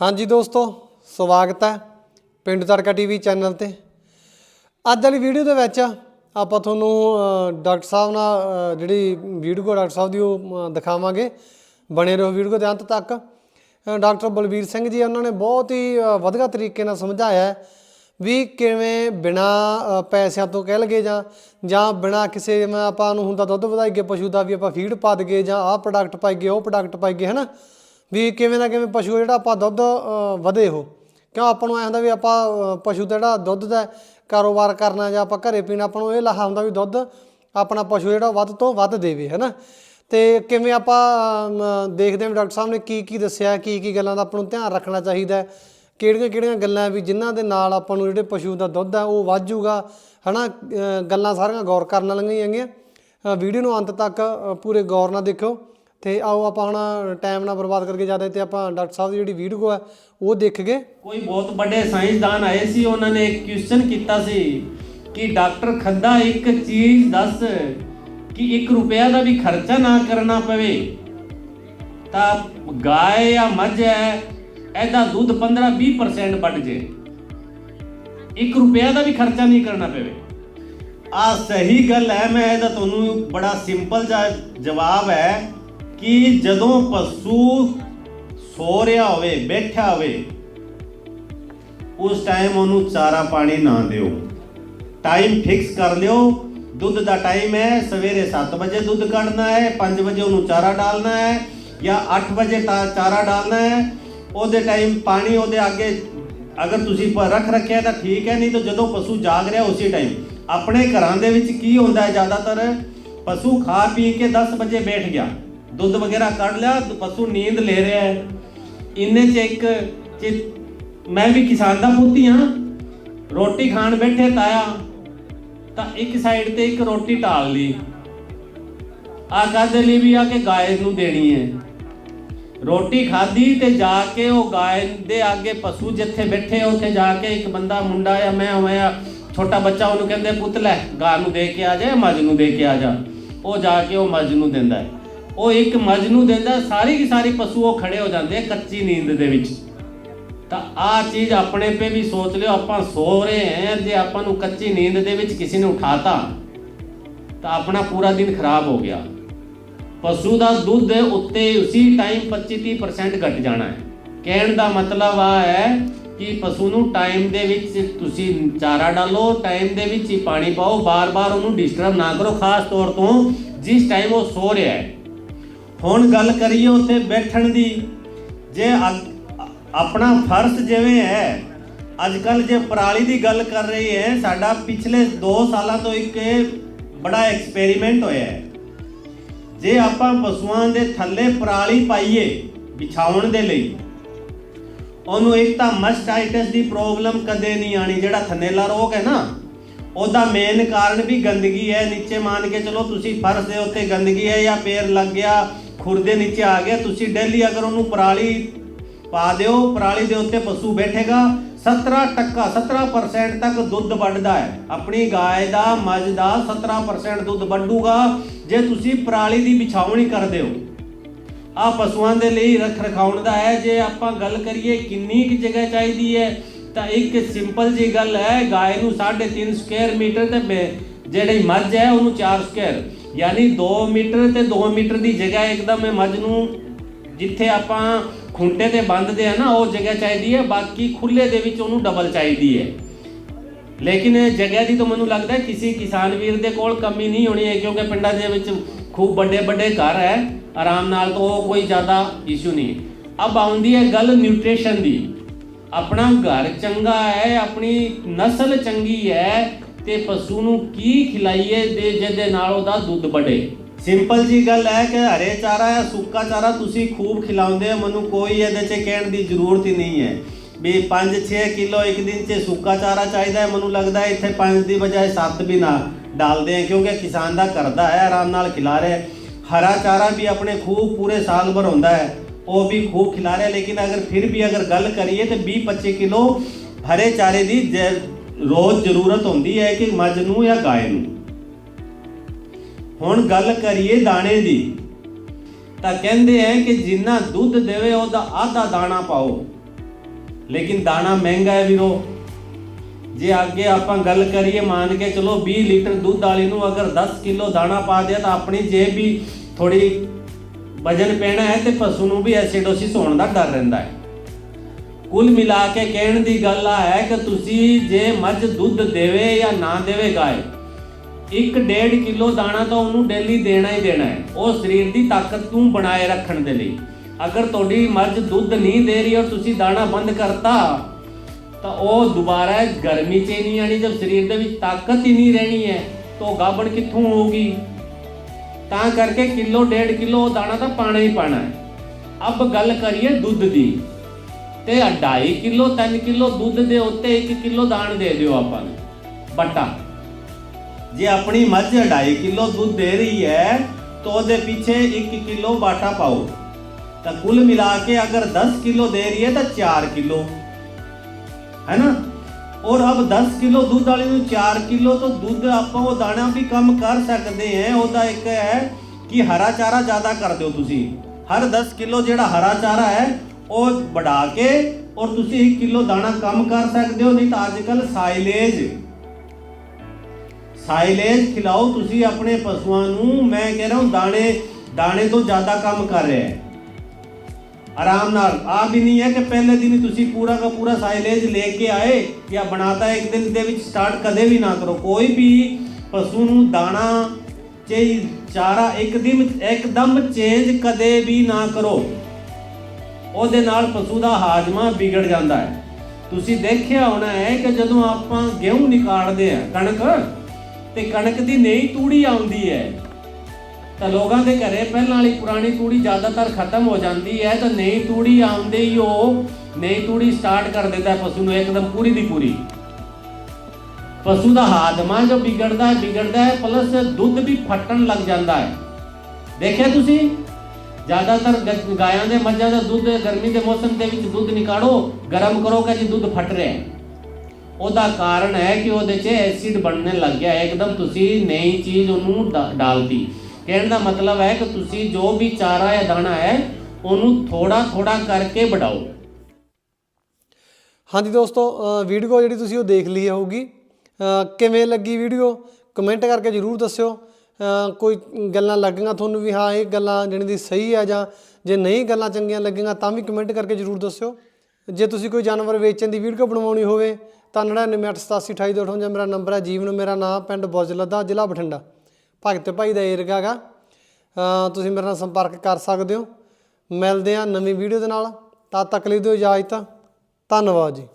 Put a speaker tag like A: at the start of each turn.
A: ਹਾਂਜੀ ਦੋਸਤੋ, ਸਵਾਗਤ ਹੈ ਪਿੰਡ ਤੜਕਾ ਟੀਵੀ ਚੈਨਲ ਤੇ। ਅੱਜ ਵਾਲੀ ਵੀਡੀਓ ਦੇ ਵਿੱਚ ਆਪਾਂ ਤੁਹਾਨੂੰ ਡਾਕਟਰ ਸਾਹਿਬ ਨਾਲ ਜਿਹੜੀ ਵੀਡੀਓ ਡਾਕਟਰ ਸਾਹਿਬ ਦੀ, ਉਹ ਦਿਖਾਵਾਂਗੇ ਬਣੇ ਰਹੋ ਵੀਡੀਓ ਦੇ ਅੰਤ ਤੱਕ। ਡਾਕਟਰ ਬਲਬੀਰ ਸਿੰਘ ਜੀ, ਉਹਨਾਂ ਨੇ ਬਹੁਤ ਹੀ ਵਧੀਆ ਤਰੀਕੇ ਨਾਲ ਸਮਝਾਇਆ ਵੀ ਕਿਵੇਂ ਬਿਨਾ ਪੈਸਿਆਂ ਤੋਂ ਕਹਿ ਲਗੇ ਜਾਂ ਜਾਂ ਬਿਨਾ ਕਿਸੇ, ਜਿਵੇਂ ਆਪਾਂ ਨੂੰ ਹੁੰਦਾ ਦੁੱਧ ਵਧਾਈਏ, ਪਸ਼ੂ ਦਾ ਵੀ ਆਪਾਂ ਫੀਡ ਪਾ ਦਈਏ ਜਾਂ ਆਹ ਪ੍ਰੋਡਕਟ ਪਾਈਏ, ਉਹ ਪ੍ਰੋਡਕਟ ਪਾਈਏ, ਹਨਾ? ਵੀ ਕਿਵੇਂ ਨਾ ਕਿਵੇਂ ਪਸ਼ੂ ਜਿਹੜਾ ਆਪਾਂ ਦੁੱਧ ਵਧੇ ਉਹ। ਕਿਉਂ ਆਪਾਂ ਨੂੰ ਐ ਹੁੰਦਾ ਵੀ ਆਪਾਂ ਪਸ਼ੂ ਦਾ ਜਿਹੜਾ ਦੁੱਧ ਦਾ ਕਾਰੋਬਾਰ ਕਰਨਾ ਜਾਂ ਆਪਾਂ ਘਰੇ ਪੀਣਾ ਆਪਾਂ ਨੂੰ ਇਹ ਲਾਹਾ ਹੁੰਦਾ ਵੀ ਦੁੱਧ ਆਪਣਾ ਪਸ਼ੂ ਜਿਹੜਾ ਵੱਧ ਤੋਂ ਵੱਧ ਦੇਵੇ ਹੈਨਾ? ਤੇ ਕਿਵੇਂ ਆਪਾਂ ਦੇਖਦੇ ਹਾਂ ਵੀ ਡਾਕਟਰ ਸਾਹਿਬ ਨੇ ਕੀ ਕੀ ਦੱਸਿਆ ਕੀ ਕੀ ਗੱਲਾਂ ਦਾ ਆਪਾਂ ਨੂੰ ਧਿਆਨ ਰੱਖਣਾ ਚਾਹੀਦਾ ਕਿਹੜੀਆਂ ਕਿਹੜੀਆਂ ਗੱਲਾਂ ਵੀ ਜਿਨ੍ਹਾਂ ਦੇ ਨਾਲ ਆਪਾਂ ਨੂੰ ਜਿਹੜੇ ਪਸ਼ੂ ਦਾ ਦੁੱਧ ਹੈ ਉਹ ਵੱਧ ਜਾਊਗਾ ਹਨਾ? ਅ, ਗੱਲਾਂ ਸਾਰੀਆਂ ਗੌਰ ਕਰਨ ਵਾਲੀਆਂ ਹੈਗੀਆਂ। ਵੀਡੀਓ ਨੂੰ ਅੰਤ ਤੱਕ ਪੂਰੇ ਗੌਰ ਨਾਲ ਦੇਖਿਓ। ਤੇ ਆਓ ਆਪਾਂ ਹੁਣ ਟਾਈਮ ਨਾ ਬਰਬਾਦ ਕਰਕੇ ਜ਼ਿਆਦਾ ਤੇ ਆਪਾਂ ਡਾਕਟਰ ਸਾਹਿਬ ਦੀ ਜਿਹੜੀ ਵੀਡੀਓ ਹੈ ਉਹ ਦੇਖਗੇ
B: ਕੋਈ ਬਹੁਤ ਵੱਡੇ ਸਾਇੰਸਦਾਨ ਆਏ ਸੀ, ਉਹਨਾਂ ਨੇ ਇੱਕ ਕੁਐਸਚਨ ਕੀਤਾ ਸੀ ਕਿ ਡਾਕਟਰ ਖੱਦਾ, ਇੱਕ ਚੀਜ਼ ਦੱਸ ਕਿ 1 ਰੁਪਿਆ ਦਾ ਵੀ ਖਰਚਾ ਨਾ ਕਰਨਾ ਪਵੇ। ਤਾਂ ਗਾय ਜਾਂ ਮੱਝ ਹੈ, ਇਹਦਾ ਦੁੱਧ 15-20% ਵੱਧ ਜੇ। 1 ਰੁਪਿਆ ਦਾ ਵੀ ਖਰਚਾ ਨਹੀਂ ਕਰਨਾ ਪਵੇ। ਆ ਸਹੀ ਗੱਲ ਹੈ, ਮੈਂ ਇਹਦਾ ਤੁਹਾਨੂੰ ਬੜਾ ਸਿੰਪਲ ਜਿਹਾ ਜਵਾਬ ਹੈ। ਕਿ ਜਦੋਂ ਪਸ਼ੂ ਸੋ ਰਿਹਾ ਹੋਵੇ ਬੈਠਾ ਹੋਵੇ, ਉਸ ਟਾਈਮ ਉਹਨੂੰ ਚਾਰਾ ਪਾਣੀ ਨਾ ਦਿਓ। ਟਾਈਮ ਫਿਕਸ ਕਰ ਲਿਓ। ਦੁੱਧ ਦਾ ਟਾਈਮ ਹੈ, ਸਵੇਰੇ 7 ਵਜੇ ਦੁੱਧ ਕੱਢਣਾ ਹੈ 5 ਵਜੇ ਉਹਨੂੰ ਚਾਰਾ ਡਾਲਣਾ ਹੈ, ਜਾਂ 8 ਵਜੇ ਚਾਰਾ ਡਾਲਣਾ ਹੈ। ਉਹਦੇ ਟਾਈਮ ਪਾਣੀ ਉਹਦੇ ਅੱਗੇ, ਅਗਰ ਤੁਸੀਂ ਰੱਖ ਰੱਖਿਆ ਤਾਂ ਠੀਕ ਹੈ, ਨਹੀਂ ਤਾਂ ਜਦੋਂ ਪਸ਼ੂ ਜਾਗ ਰਿਹਾ ਉਸੇ ਟਾਈਮ ਆਪਣੇ ਘਰਾਂ ਦੇ ਵਿੱਚ ਕੀ ਹੁੰਦਾ ਹੈ ਜ਼ਿਆਦਾਤਰ? ਪਸ਼ੂ ਖਾ ਪੀ ਕੇ 10 ਵਜੇ ਬੈਠ ਗਿਆ। ਦੁੱਧ ਵਗੈਰਾ ਕੱਢ ਲਿਆ ਪਸ਼ੂ ਨੀਂਦ ਲੈ ਰਿਹਾ ਹੈ। ਇੰਨੇ ਚ ਇੱਕ ਚ ਮੈਂ ਵੀ ਕਿਸਾਨ ਦਾ ਪੁੱਤੀ ਹਾਂ। ਰੋਟੀ ਖਾਣ ਬੈਠੇ ਤਾਇਆ, ਤਾਂ ਇੱਕ ਸਾਈਡ ਤੇ ਇੱਕ ਰੋਟੀ ਢਾਲ ਲਈ। ਆ ਕਾਦੇ ਲਈ ਵੀ ਆ ਕੇ ਗਾਇ ਨੂੰ ਦੇਣੀ ਹੈ। ਰੋਟੀ ਖਾਧੀ ਤੇ ਜਾ ਕੇ ਉਹ ਗਾਇ ਦੇ ਅੱਗੇ ਪਸ਼ੂ ਜਿੱਥੇ ਬੈਠੇ ਉੱਥੇ ਜਾ ਕੇ ਇੱਕ ਬੰਦਾ ਮੁੰਡਾ ਜਾਂ ਮੈਂ ਹੋਇਆ, ਛੋਟਾ ਬੱਚਾ, ਉਹਨੂੰ ਕਹਿੰਦੇ, ਪੁੱਤ ਲੈ, ਗਾਂ ਨੂੰ ਦੇ ਕੇ ਆ ਜਾ ਮੱਝ ਨੂੰ ਦੇ ਕੇ ਆ ਜਾ। ਉਹ ਜਾ ਕੇ ਉਹ ਮੱਝ ਨੂੰ ਦਿੰਦਾ ਹੈ। ਉਹ ਇੱਕ ਮੱਝ ਨੂੰ ਦਿੰਦਾ, ਸਾਰੀ ਕੀ ਸਾਰੀ ਪਸ਼ੂ ਉਹ ਖੜੇ ਹੋ ਜਾਂਦੇ ਕੱਚੀ ਨੀਂਦ ਦੇ ਵਿੱਚ। ਤਾਂ ਆ ਚੀਜ਼ ਆਪਣੇ ਪੇ ਵੀ ਸੋਚ ਲਿਓ, ਆਪਾਂ ਸੋ ਰਹੇ ਹਾਂ, ਜੇ ਆਪਾਂ ਨੂੰ ਕੱਚੀ ਨੀਂਦ ਦੇ ਵਿੱਚ ਕਿਸੇ ਨੇ ਉਠਾਤਾ, ਤਾਂ ਆਪਣਾ ਪੂਰਾ ਦਿਨ ਖਰਾਬ ਹੋ ਗਿਆ। ਪਸ਼ੂ ਦਾ ਦੁੱਧ ਉੱਤੇ ਉਸੇ ਟਾਈਮ 25-30% ਘਟ ਜਾਣਾ ਹੈ। ਕਹਿਣ ਦਾ ਮਤਲਬ ਆ ਹੈ ਕਿ ਪਸ਼ੂ ਨੂੰ ਟਾਈਮ ਦੇ ਵਿੱਚ ਤੁਸੀਂ ਚਾਰਾ ਡਾਲੋ ਟਾਈਮ ਦੇ ਵਿੱਚ ਹੀ ਪਾਣੀ ਪਾਓ, ਬਾਰ-ਬਾਰ ਉਹਨੂੰ ਡਿਸਟਰਬ ਨਾ ਕਰੋ, ਖਾਸ ਤੌਰ ਤੋਂ ਜਿਸ ਟਾਈਮ ਉਹ ਸੋ ਰਿਹਾ ਹੈ। ਹੁਣ ਗੱਲ ਕਰੀਏ ਉੱਥੇ ਬੈਠਣ ਦੀ। ਜੇ ਆਪਣਾ ਫਰਜ਼ ਜਿਵੇਂ ਹੈ ਅੱਜ ਕੱਲ ਜੇ ਪਰਾਲੀ ਦੀ ਗੱਲ ਕਰ ਰਹੀ ਹੈ, ਸਾਡਾ ਪਿਛਲੇ 2 ਸਾਲਾਂ ਤੋਂ ਇੱਕ ਬੜਾ ਐਕਸਪੈਰੀਮੈਂਟ ਹੋਇਆ ਹੈ। ਜੇ ਆਪਾਂ ਪਸ਼ੂਆਂ ਦੇ ਥੱਲੇ ਪਰਾਲੀ ਪਾਈਏ ਵਿਛਾਉਣ ਦੇ ਲਈ, ਉਹਨੂੰ ਇੱਕ ਤਾਂ ਮਸਟਾਈਟਸ ਦੀ ਪ੍ਰੋਬਲਮ ਕਦੇ ਨਹੀਂ ਆਣੀ ਜਿਹੜਾ ਥਨੇਲਾ ਰੋਗ ਹੈ ਨਾ, ਉਹਦਾ ਮੇਨ ਕਾਰਨ ਵੀ ਗੰਦਗੀ ਹੈ। ਨੀਚੇ ਮੰਨ ਕੇ ਚਲੋ ਤੁਸੀਂ ਫਰਸ਼ ਦੇ ਉੱਤੇ ਗੰਦਗੀ ਹੈ ਜਾਂ ਪੈਰ ਲੱਗ ਗਿਆ ਖੁਰ ਦੇ ਨੀਚੇ ਆ ਗਿਆ। ਤੁਸੀਂ ਡੇਲੀ ਅਗਰ ਉਹਨੂੰ ਪਰਾਲੀ ਪਾ ਦਿਓ, ਪਰਾਲੀ ਦੇ ਉੱਤੇ ਪਸ਼ੂ ਬੈਠੇਗਾ 17 ਟੱਕਾ 17% ਤੱਕ ਦੁੱਧ ਵੰਡਦਾ ਹੈ। ਆਪਣੀ ਗਾय ਦਾ, ਮੱਝ ਦਾ 17% ਦੁੱਧ ਵੰਡੂਗਾ। ਜੇ ਤੁਸੀਂ ਪਰਾਲੀ ਦੀ ਵਿਛਾਉਣੀ ਕਰਦੇ ਹੋ ਆ ਪਸ਼ੂਆਂ ਦੇ ਲਈ ਰੱਖ ਰਖਾਉਣ ਦਾ ਹੈ। ਜੇ ਆਪਾਂ ਗੱਲ ਕਰੀਏ ਕਿੰਨੀ ਕੁ ਜਗ੍ਹਾ ਚਾਹੀਦੀ ਹੈ, ਤਾਂ ਇੱਕ ਸਿੰਪਲ ਜੀ ਗੱਲ ਹੈ ਗਾय ਨੂੰ 3.5 ਸਕੁਅਰ ਮੀਟਰ ਤੇ ਬੇ- ਜਿਹੜੀ ਮੱਝ ਹੈ, ਉਹਨੂੰ 4 ਸਕੁਅਰ ਯਾਨੀ 2 ਮੀਟਰ ਤੇ 2 ਮੀਟਰ ਦੀ ਜਗ੍ਹਾ ਇੱਕਦਮ ਮੱਝ ਨੂੰ ਜਿੱਥੇ ਆਪਾਂ ਖੁੰਟੇ ਤੇ ਬੰਨਦੇ ਆ ਨਾ, ਉਹ ਜਗ੍ਹਾ ਚਾਹੀਦੀ ਹੈ, ਬਾਕੀ ਖੁੱਲੇ ਦੇ ਵਿੱਚ ਉਹਨੂੰ ਡਬਲ ਚਾਹੀਦੀ ਹੈ। ਲੇਕਿਨ ਜਗ੍ਹਾ ਦੀ ਤਾਂ ਮੈਨੂੰ ਲੱਗਦਾ ਕਿਸੇ ਕਿਸਾਨ ਵੀਰ ਦੇ ਕੋਲ ਕਮੀ ਨਹੀਂ ਹੋਣੀ ਹੈ, ਕਿਉਂਕਿ ਪਿੰਡਾਂ ਦੇ ਵਿੱਚ ਖੂਬ ਵੱਡੇ ਵੱਡੇ ਘਰ ਹੈ, ਆਰਾਮ ਨਾਲ ਤੋਂ ਉਹ ਕੋਈ ਜ਼ਿਆਦਾ ਇਸ਼ੂ ਨਹੀਂ ਅਬ ਆਉਂਦੀ ਹੈ ਗੱਲ ਨਿਊਟ੍ਰੀਸ਼ਨ ਦੀ। ਆਪਣਾ ਘਰ ਚੰਗਾ ਹੈ, ਆਪਣੀ ਨਸਲ ਚੰਗੀ ਹੈ ਤੇ ਪਸ਼ੂ ਨੂੰ ਕੀ ਖਿਲਾਈਏ ਦੇ ਜਿਹਦੇ ਨਾਲ ਉਹਦਾ ਦੁੱਧ ਵਧੇ ਸਿੰਪਲ ਜੀ ਗੱਲ ਹੈ ਕਿ ਹਰੇ ਚਾਰਾ ਜਾਂ ਸੁੱਕਾ ਚਾਰਾ ਤੁਸੀਂ ਖੂਬ ਖਿਲਾਉਂਦੇ ਹੋ, ਮੈਨੂੰ ਕੋਈ ਇਹਦੇ 'ਚ ਕਹਿਣ ਦੀ ਜ਼ਰੂਰਤ ਹੀ ਨਹੀਂ ਹੈ। ਵੀ 5-6 ਕਿਲੋ ਇੱਕ ਦਿਨ 'ਚ ਸੁੱਕਾ ਚਾਰਾ ਚਾਹੀਦਾ ਹੈ, ਮੈਨੂੰ ਲੱਗਦਾ ਹੈ ਇੱਥੇ 5 ਦੀ ਬਜਾਏ 7 ਵੀ ਨਾ ਡਾਲਦੇ ਆ ਕਿਉਂਕਿ ਕਿਸਾਨ ਦਾ ਕਰਦਾ ਹੈ, ਆਰਾਮ ਨਾਲ ਖਿਲਾ ਰਿਹਾ ਹਰਾ ਚਾਰਾ ਵੀ ਆਪਣੇ ਖੂਬ ਪੂਰੇ ਸਾਲ ਭਰ ਹੁੰਦਾ ਹੈ, ਉਹ ਵੀ ਖੂਬ ਖਿਲਾ ਰਿਹਾ ਲੇਕਿਨ ਅਗਰ ਫਿਰ ਵੀ ਅਗਰ ਗੱਲ ਕਰੀਏ ਤੇ 20-25 ਕਿਲੋ ਹਰੇ ਚਾਰੇ ਦੀ ਜ- ਰੋਜ਼ ਜ਼ਰੂਰਤ ਹੁੰਦੀ ਹੈ ਕਿ ਮੱਝ ਨੂੰ ਜਾਂ ਗਾय ਨੂੰ। ਹੁਣ ਗੱਲ ਕਰੀਏ ਦਾਣੇ ਦੀ, ਤਾਂ ਕਹਿੰਦੇ ਆ ਕਿ ਜਿੰਨਾ ਦੁੱਧ ਦੇਵੇ ਉਹਦਾ ਆਧਾ ਦਾਣਾ ਪਾਓ। ਲੇਕਿਨ ਦਾਣਾ ਮਹਿੰਗਾ ਹੈ ਵੀਰੋ। ਜੇ ਅੱਗੇ ਆਪਾਂ ਗੱਲ ਕਰੀਏ ਮੰਨ ਕੇ ਚਲੋ 20 ਲੀਟਰ ਦੁੱਧ ਵਾਲੀ ਨੂੰ ਅਗਰ 10 ਕਿਲੋ ਦਾਣਾ ਪਾ ਦਿਆ ਤਾਂ ਆਪਣੀ ਜੇਬ ਵੀ ਥੋੜੀ ਵਜਨ ਪੈਣਾ ਹੈ ਤੇ ਪਸ਼ੂ ਨੂੰ ਵੀ ਐਸਿਡੋਸਿਸ ਹੋਣ ਦਾ ਡਰ ਰਹਿੰਦਾ ਹੈ। ਕੁੱਲ ਮਿਲਾ ਕੇ ਕਹਿਣ ਦੀ ਗੱਲ ਆ ਹੈ ਕਿ ਤੁਸੀਂ ਜੇ ਮੱਝ ਦੁੱਧ ਦੇਵੇ ਜਾਂ ਨਾ ਦੇਵੇ ਗਾਏ 1.5 ਕਿਲੋ ਦਾਣਾ ਤਾਂ ਉਹਨੂੰ ਡੇਲੀ ਦੇਣਾ ਹੀ ਦੇਣਾ ਹੈ। ਉਹ ਸਰੀਰ ਦੀ ਤਾਕਤ ਨੂੰ ਬਣਾਏ ਰੱਖਣ ਦੇ ਲਈ। ਅਗਰ ਤੁਹਾਡੀ ਮੱਝ ਦੁੱਧ ਨਹੀਂ ਦੇ ਰਹੀ ਔਰ ਤੁਸੀਂ ਦਾਣਾ ਬੰਦ ਕਰਤਾ, ਤਾਂ ਉਹ ਦੁਬਾਰਾ ਗਰਮੀ 'ਚ ਹੀ ਨਹੀਂ ਆਣੀ ਜਦ ਸਰੀਰ ਦੇ ਵਿੱਚ ਤਾਕਤ ਹੀ ਨਹੀਂ ਰਹਿਣੀ ਹੈ, ਤਾਂ ਗਾਬੜ ਕਿੱਥੋਂ ਹੋਊਗੀ? ਤਾਂ ਕਰਕੇ ਕਿਲੋ, ਡੇਢ ਕਿਲੋ ਦਾਣਾ ਤਾਂ ਪਾਣਾ ਹੀ ਪਾਣਾ ਹੈ। ਅਬ ਗੱਲ ਕਰੀਏ ਦੁੱਧ ਦੀ। ਤੇ 2.5 ਕਿਲੋ 3 ਕਿਲੋ ਦੁੱਧ ਦੇ ਉੱਤੇ 1 ਕਿਲੋ ਦਾਣ ਦੇ ਦਿਓ ਆਪਾਂ ਨੂੰ ਬਟਾ ਜੇ ਆਪਣੀ ਮੱਝ 2.5 ਕਿਲੋ ਦੁੱਧ ਦੇ ਰਹੀ ਹੈ, ਤਾਂ ਉਹਦੇ ਪਿੱਛੇ 1 ਕਿਲੋ ਬਾਟਾ ਪਾਓ। ਤਾਂ ਕੁੱਲ ਮਿਲਾ ਕੇ ਅਗਰ 10 ਕਿਲੋ ਦੇ ਰਹੀ ਹੈ, ਤਾਂ 4 ਕਿਲੋ। ਹੈ ਨਾ? ਔਰ ਅਬ 10 ਕਿਲੋ ਦੁੱਧ ਵਾਲੇ ਨੂੰ 4 ਕਿਲੋ ਤੋਂ ਦੁੱਧ ਆਪਾਂ ਉਹ ਦਾਣਾ ਵੀ ਕੰਮ ਕਰ ਸਕਦੇ ਹੈ। ਉਹਦਾ ਇੱਕ ਹੈ ਕਿ ਹਰਾ ਚਾਰਾ ਜ਼ਿਆਦਾ ਕਰ ਦਿਓ ਤੁਸੀਂ। ਹਰ 10 ਕਿਲੋ ਜਿਹੜਾ ਹਰਾ ਚਾਰਾ ਹੈ ਉਹ ਵੜਾ ਕੇ ਔਰ ਤੁਸੀਂ 1 ਕਿਲੋ ਦਾਣਾ ਕੰਮ ਕਰ ਸਕਦੇ ਹੋ, ਨਹੀਂ ਤਾਂ ਅੱਜ ਕੱਲ ਸਾਈਲੇਜ। ਸਾਈਲੇਜ ਖਿਲਾਓ ਤੁਸੀਂ ਆਪਣੇ ਪਸ਼ੂਆਂ ਨੂੰ। ਮੈਂ ਕਹਿ ਰਿਹਾ ਹਾਂ, ਦਾਣੇ ਦਾਣੇ ਤੋਂ ਜ਼ਿਆਦਾ ਕੰਮ ਕਰ ਰਿਹਾ ਹੈ। ਆਰਾਮ ਨਾਲ। ਆ ਵੀ ਨਹੀਂ ਹੈ ਕਿ ਪਹਿਲੇ ਦਿਨ ਤੁਸੀਂ ਪੂਰਾ ਦਾ ਪੂਰਾ ਸਾਈਲੇਜ ਲੈ ਕੇ ਆਏ ਜਾਂ ਬਣਾਤਾ ਇੱਕ ਦਿਨ ਦੇ ਵਿੱਚ ਸਟਾਰਟ ਕਦੇ ਵੀ ਨਾ ਕਰੋ। ਕੋਈ ਵੀ ਪਸ਼ੂ ਨੂੰ ਦਾਣਾ ਚਾਹੀ ਚਾਰਾ ਇੱਕ ਦਿਨ, ਇੱਕਦਮ ਚੇਂਜ ਕਦੇ ਵੀ ਨਾ ਕਰੋ। ਉਹਦੇ ਨਾਲ ਪਸ਼ੂ ਦਾ ਹਾਜ਼ਮਾ ਵਿਗੜ ਜਾਂਦਾ ਹੈ। ਤੁਸੀਂ ਦੇਖਿਆ ਹੋਣਾ ਹੈ ਕਿ ਜਦੋਂ ਆਪਾਂ ਗੇਹੂੰ ਨਿਕਾਲਦੇ ਆ ਕਣਕ, ਤੇ ਕਣਕ ਦੀ ਨਈ ਤੂੜੀ ਆਉਂਦੀ ਹੈ, ਤਾਂ ਲੋਕਾਂ ਦੇ ਘਰੇ ਪਹਿਲਾਂ ਵਾਲੀ ਪੁਰਾਣੀ ਤੂੜੀ ਜ਼ਿਆਦਾਤਰ ਖਤਮ ਹੋ ਜਾਂਦੀ ਹੈ, ਤਾਂ ਨਈ ਤੂੜੀ ਆਉਂਦੇ ਹੀ ਉਹ ਨਈ ਤੂੜੀ ਸਟਾਰਟ ਕਰ ਦਿੰਦਾ ਪਸ਼ੂ ਨੂੰ ਇੱਕਦਮ ਪੂਰੀ ਦੀ ਪੂਰੀ। ਪਸ਼ੂ ਦਾ ਹਾਜ਼ਮਾ ਜੋ ਵਿਗੜਦਾ ਹੈ ਵਿਗੜਦਾ ਹੈ ਪਲੱਸ ਦੁੱਧ ਵੀ ਫਟਣ ਲੱਗ ਜਾਂਦਾ ਹੈ। ਦੇਖਿਆ ਤੁਸੀਂ? ਜ਼ਿਆਦਾਤਰ ਗਾਇਆਂ ਦੇ ਮੱਝਾਂ ਦਾ ਦੁੱਧ ਗਰਮੀ ਦੇ ਮੌਸਮ ਦੇ ਵਿੱਚ ਦੁੱਧ ਨਿਕਾਲੋ ਗਰਮ ਕਰੋ ਕਿ ਜੀ ਦੁੱਧ ਫਟ ਰਿਹਾ ਹੈ। ਉਹਦਾ ਕਾਰਨ ਹੈ ਕਿ ਉਹਦੇ 'ਚ ਐਸਿਡ ਬਣਨ ਲੱਗ ਗਿਆ, ਇੱਕਦਮ ਤੁਸੀਂ ਨਈ ਚੀਜ਼ ਉਹਨੂੰ ਡਾ- ਡਾਲਤੀ। ਕਹਿਣ ਦਾ ਮਤਲਬ ਹੈ ਕਿ ਤੁਸੀਂ ਜੋ ਵੀ ਚਾਰਾ ਜਾਂ ਦਾਣਾ ਹੈ, ਉਹਨੂੰ ਥੋੜਾ ਥੋੜਾ ਕਰਕੇ ਵਧਾਓ
A: ਹਾਂਜੀ ਦੋਸਤੋ ਵੀਡੀਓ ਜਿਹੜੀ ਤੁਸੀਂ ਉਹ ਦੇਖ ਲਈ ਹੋਊਗੀ। ਕਿਵੇਂ ਲੱਗੀ ਵੀਡੀਓ ਕਮੈਂਟ ਕਰਕੇ ਜਰੂਰ ਦੱਸਿਓ। ਕੋਈ ਗੱਲਾਂ ਲੱਗੀਆਂ ਤੁਹਾਨੂੰ ਵੀ, ਹਾਂ, ਇਹ ਗੱਲਾਂ ਜਿਹੜੀ ਦੀ ਸਹੀ ਆ ਜਾਂ ਜੇ ਨਹੀਂ ਗੱਲਾਂ ਚੰਗੀਆਂ ਲੱਗੀਆਂ ਤਾਂ ਵੀ ਕਮੈਂਟ ਕਰਕੇ ਜਰੂਰ ਦੱਸਿਓ। ਜੇ ਤੁਸੀਂ ਕੋਈ ਜਾਨਵਰ ਵੇਚਣ ਦੀ ਵੀਡੀਓ ਬਣਵਾਉਣੀ ਹੋਵੇ ਤਾਂ 9987288258 ਮੇਰਾ ਨੰਬਰ ਹੈ, ਜੀਵਨ ਮੇਰਾ ਨਾਮ ਪਿੰਡ ਬੁਜਲਦਾ ਜ਼ਿਲ੍ਹਾ ਬਠਿੰਡਾ। ਭਗਤ ਭਾਈ ਦਾ ਏਰਗਾ ਹੈਗਾ ਤੁਸੀਂ ਮੇਰੇ ਨਾਲ ਸੰਪਰਕ ਕਰ ਸਕਦੇ ਹੋ। ਮਿਲਦੇ ਆ ਨਵੀਂ ਵੀਡੀਓ ਦੇ ਨਾਲ। ਤਦ ਤੱਕ ਲਈ ਦਿਓ ਇਜਾਜ਼ਤ। ਧੰਨਵਾਦ ਜੀ।